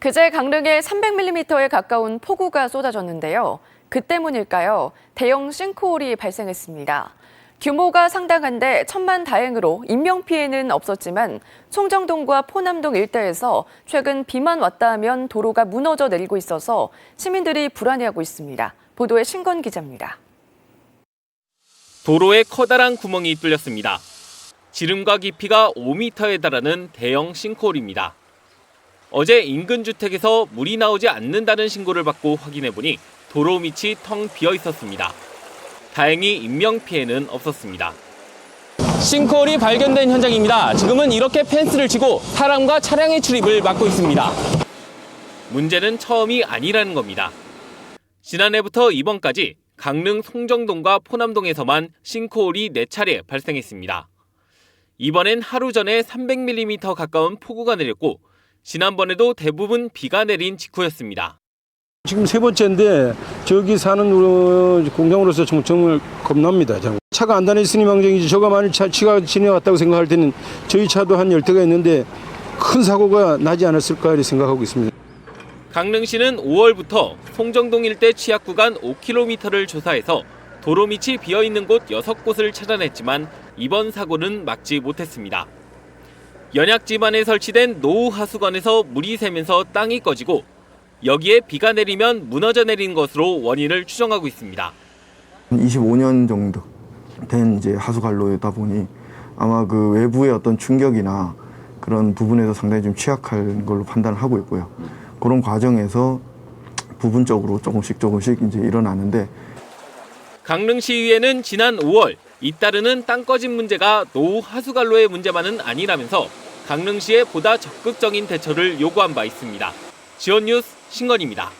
그제 강릉에 300mm에 가까운 폭우가 쏟아졌는데요. 그 때문일까요? 대형 싱크홀이 발생했습니다. 규모가 상당한데 천만 다행으로 인명피해는 없었지만 송정동과 포남동 일대에서 최근 비만 왔다 하면 도로가 무너져 내리고 있어서 시민들이 불안해하고 있습니다. 보도에 신건 기자입니다. 도로에 커다란 구멍이 뚫렸습니다. 지름과 깊이가 5m에 달하는 대형 싱크홀입니다. 어제 인근 주택에서 물이 나오지 않는다는 신고를 받고 확인해 보니 도로 밑이 텅 비어 있었습니다. 다행히 인명 피해는 없었습니다. 싱크홀이 발견된 현장입니다. 지금은 이렇게 펜스를 치고 사람과 차량의 출입을 막고 있습니다. 문제는 처음이 아니라는 겁니다. 지난해부터 이번까지 강릉 송정동과 포남동에서만 싱크홀이 4차례 발생했습니다. 이번엔 하루 전에 300mm 가까운 폭우가 내렸고 지난번에도 대부분 비가 내린 직후였습니다. 지금 세 번째인데 저기 사는 어, 공장으로서 정- 정말 겁납니다. 차가 안 다녔으니 망정이지 저가 만일 차, 치가 지나갔다고 생각할 때는 저희 차도 한 열대가 있는데 큰 사고가 나지 않았을까 이렇게 생각하고 있습니다. 강릉시는 5월부터 송정동 일대 취약 구간 5km를 조사해서 도로 밑이 비어 있는 곳 6곳을 찾아냈지만 이번 사고는 막지 못했습니다. 연약 지반에 설치된 노후 하수관에서 물이 새면서 땅이 꺼지고 여기에 비가 내리면 무너져 내린 것으로 원인을 추정하고 있습니다. 25년 정도 된 이제 하수관로다 보니 아마 그 외부의 어떤 충격이나 그런 부분에서 상당히 좀 취약한 걸로 판단을 하고 있고요. 그런 과정에서 부분적으로 조금씩 조금씩 이제 일어나는데 강릉시의회는 지난 5월 잇따르는 땅 꺼짐 문제가 노후 하수관로의 문제만은 아니라면서 강릉시에 보다 적극적인 대처를 요구한 바 있습니다. 지원 뉴스 신건입니다.